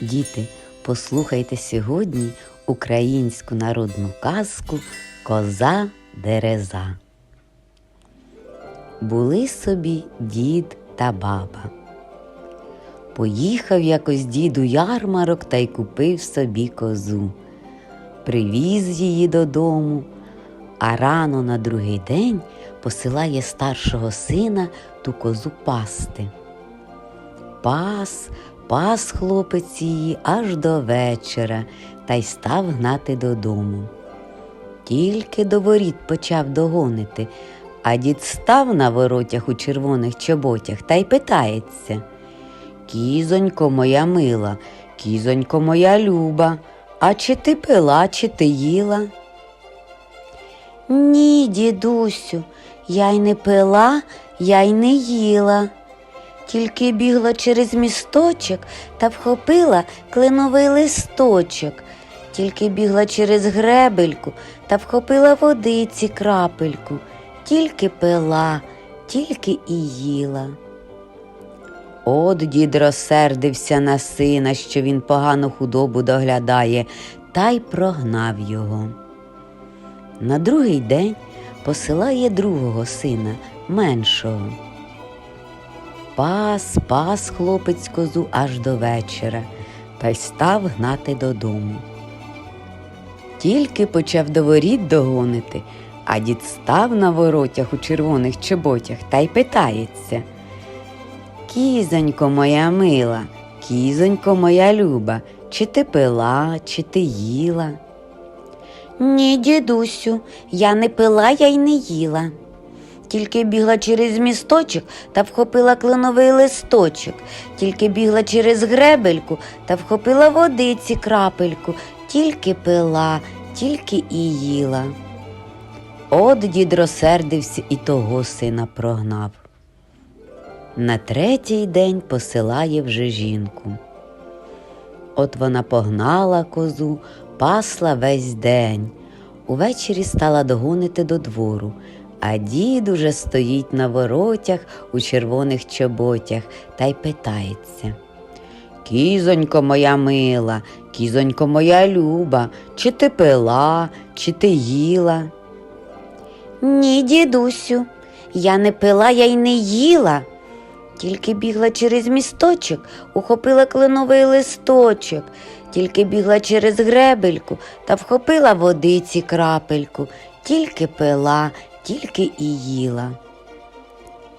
Діти, послухайте сьогодні українську народну казку Коза Дереза. Були собі дід та баба. Поїхав якось дід у ярмарок та й купив собі козу. Привіз її додому, а рано на другий день посилає старшого сина ту козу пасти. Пас, пас хлопець її аж до вечора та й став гнати додому. Тільки до воріт почав догонити, а дід став на воротях у червоних чоботях та й питається. Кізонько моя мила, кізонько моя люба, а чи ти пила, чи ти їла? Ні, дідусю, я й не пила, я й не їла. Тільки бігла через місточок та вхопила кленовий листочок, тільки бігла через гребельку та вхопила водиці крапельку, тільки пила, тільки і їла. От дід розсердився на сина, що він погану худобу доглядає, та й прогнав його. На другий день посилає другого сина, меншого. Пас, пас хлопець козу аж до вечора та й став гнати додому. Тільки почав до воріт догонити, а дід став на воротях у червоних чоботях та й питається. Кізонько моя мила, кізонько моя люба, чи ти пила, чи ти їла? Ні, дідусю, я не пила, я й не їла. Тільки бігла через місточок та вхопила кленовий листочок, тільки бігла через гребельку та вхопила водиці крапельку, тільки пила, тільки і їла. От дід розсердився і того сина прогнав. На третій день посилає вже жінку. От вона погнала козу, пасла весь день. Увечері стала догонити до двору, а дід уже стоїть на воротях у червоних чоботях та й питається. Кізонько моя мила, кізонько моя люба, чи ти пила, чи ти їла? Ні, дідусю, я не пила, я й не їла. Тільки бігла через місточок, ухопила кленовий листочок, тільки бігла через гребельку та вхопила водиці крапельку, тільки пила, тільки і їла.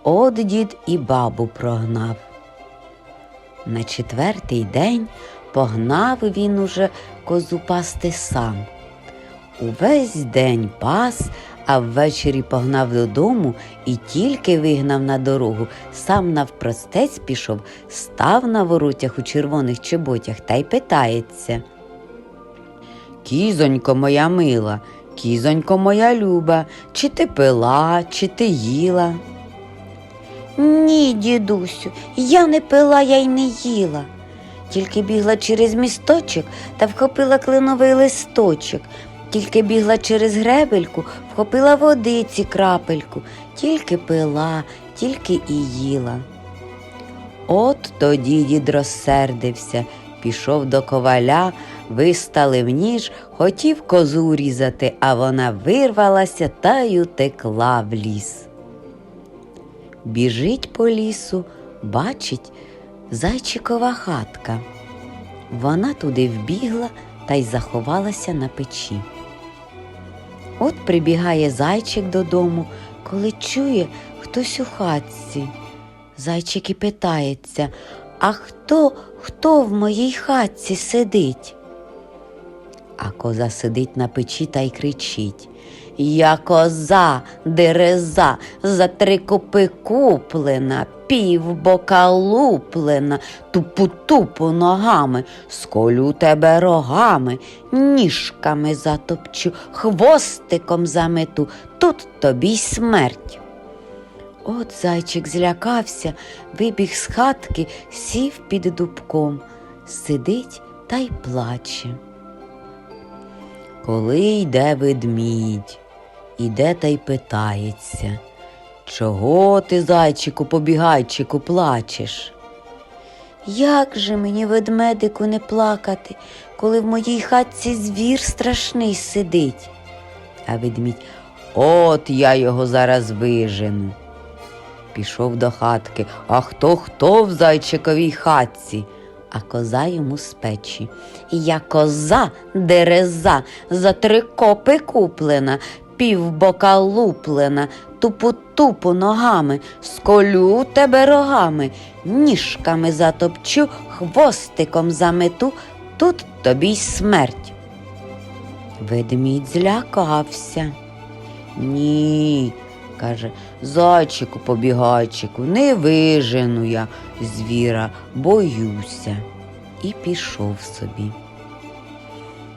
От дід і бабу прогнав. На четвертий день погнав він уже козу пасти сам. Увесь день пас, а ввечері погнав додому і тільки вигнав на дорогу, сам навпростець пішов, став на воротях у червоних чоботях та й питається. Кізонько моя мила, кізонько моя люба, чи ти пила, чи ти їла? Ні, дідусю, я не пила, я й не їла. Тільки бігла через місточок та вхопила кленовий листочок, тільки бігла через гребельку, вхопила водиці крапельку, тільки пила, тільки і їла. От тоді дід розсердився, пішов до коваля, виставив ніж, хотів козу різати, а вона вирвалася та й утекла в ліс. Біжить по лісу, бачить зайчикова хатка. Вона туди вбігла та й заховалася на печі. От прибігає зайчик додому, коли чує хтось у хатці. Зайчик і питається, а хто, хто в моїй хатці сидить? А коза сидить на печі та й кричить. Я коза, дереза, за три копи куплена, пів бока луплена, тупу-тупу ногами, сколю тебе рогами, ніжками затопчу, хвостиком замету, тут тобі й смерть. От зайчик злякався, вибіг з хатки, сів під дубком, сидить та й плаче. Коли йде ведмідь, іде та й питається, чого ти, зайчику, побігайчику, плачеш? Як же мені, ведмедику, не плакати, коли в моїй хатці звір страшний сидить? А ведмідь, от я його зараз вижену. Пішов до хатки, а хто хто в зайчиковій хатці, а коза йому з печі. Я коза дереза, за три копи куплена, півбока луплена, тупу-тупу ногами, сколю тебе рогами, ніжками затопчу, хвостиком замету, тут тобі й смерть. Ведмідь злякався. Ні, каже, зайчику побігайчику, не вижену я звіра, боюся. І пішов собі.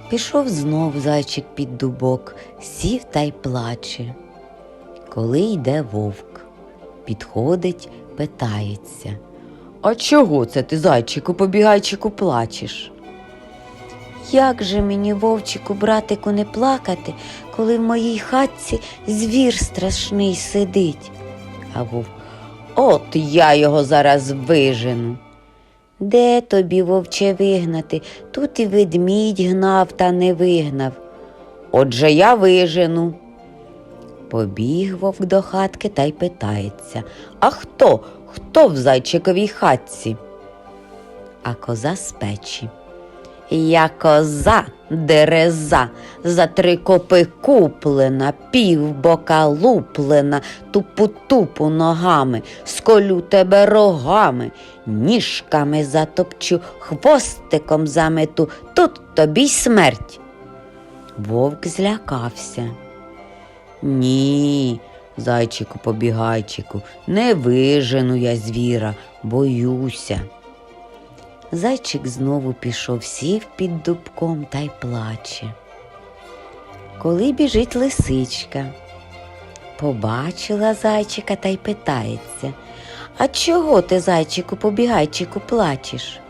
Пішов знов зайчик під дубок, сів та й плаче. Коли йде вовк, підходить, питається. А чого це ти, зайчику, побігайчику, плачеш? Як же мені, вовчику, братику, не плакати, коли в моїй хатці звір страшний сидить? А вовк, от я його зараз вижену. Де тобі, вовче, вигнати? Тут і ведмідь гнав та не вигнав. Отже я вижену. Побіг вовк до хатки та й питається А хто? Хто в зайчиковій хатці? А коза з печі. Я коза дереза, за три копи куплена, півбока луплена, тупу-тупу ногами, сколю тебе рогами, ніжками затопчу, хвостиком замету, тут тобі й смерть. Вовк злякався. Ні, зайчику побігайчику, не вижену я звіра, боюся. Зайчик знову пішов, сів під дубком та й плаче. Коли біжить лисичка, побачила зайчика та й питається, а чого ти, зайчику, побігайчику, плачеш?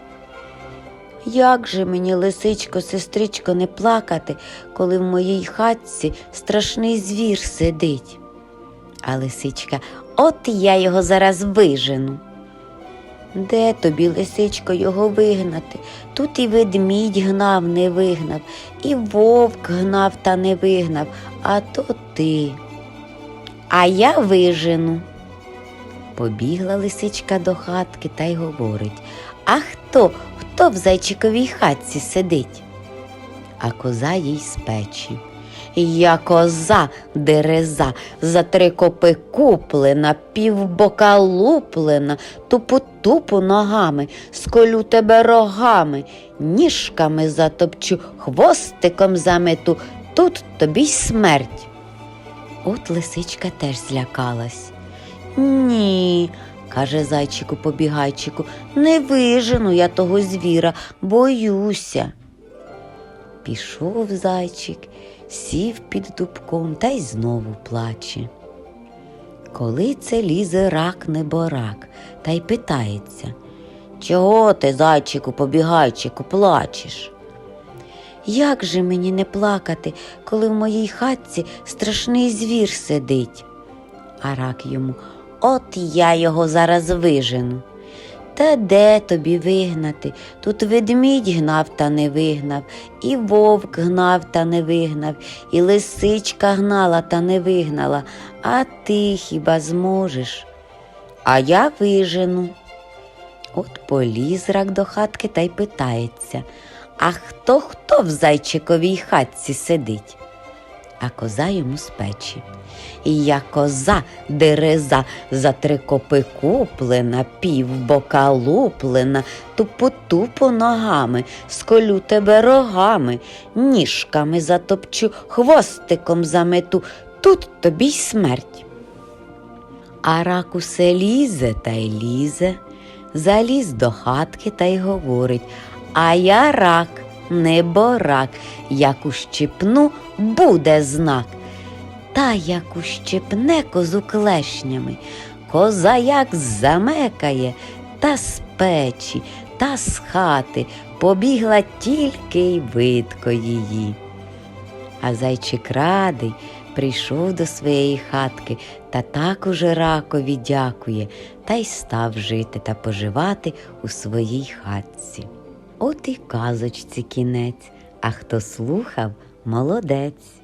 Як же мені, лисичко, сестричко, не плакати, коли в моїй хатці страшний звір сидить? А лисичка, от я його зараз вижену. Де тобі, лисичко, його вигнати? Тут і ведмідь гнав, не вигнав, і вовк гнав та не вигнав, а то ти. А я вижену. Побігла лисичка до хатки та й говорить А хто, хто в зайчиковій хатці сидить? А коза їй з печі. Я коза дереза, за три копи куплена, півбока луплена, тупу-тупу ногами, сколю тебе рогами, ніжками затопчу, хвостиком замету, тут тобі й смерть. От лисичка теж злякалась. Ні, каже зайчику побігайчику, не вижену я того звіра, боюся. Пішов зайчик, сів під дубком та й знову плаче. Коли це лізе рак неборак та й питається, чого ти, зайчику, побігайчику, плачеш? Як же мені не плакати, коли в моїй хатці страшний звір сидить? А рак йому, от я його зараз вижену. Та де тобі вигнати? Тут ведмідь гнав та не вигнав, і вовк гнав та не вигнав, і лисичка гнала та не вигнала, а ти хіба зможеш? А я вижену. От поліз рак до хатки та й питається, а хто хто в зайчиковій хатці сидить? А коза йому з печі. Я коза дереза, за три копи куплена, півбока луплена, тупу-тупу ногами, сколю тебе рогами, ніжками затопчу, хвостиком замету, тут тобі й смерть. А рак усе лізе та й лізе, заліз до хатки та й говорить, а я рак, не борак, як ущипну, буде знак. Та як ущипне козу клешнями, коза як замекає, та з печі, та з хати побігла тільки й видко її. А зайчик радий, прийшов до своєї хатки та так уже ракові дякує, та й став жити та поживати у своїй хатці. От і казочці кінець, а хто слухав, молодець.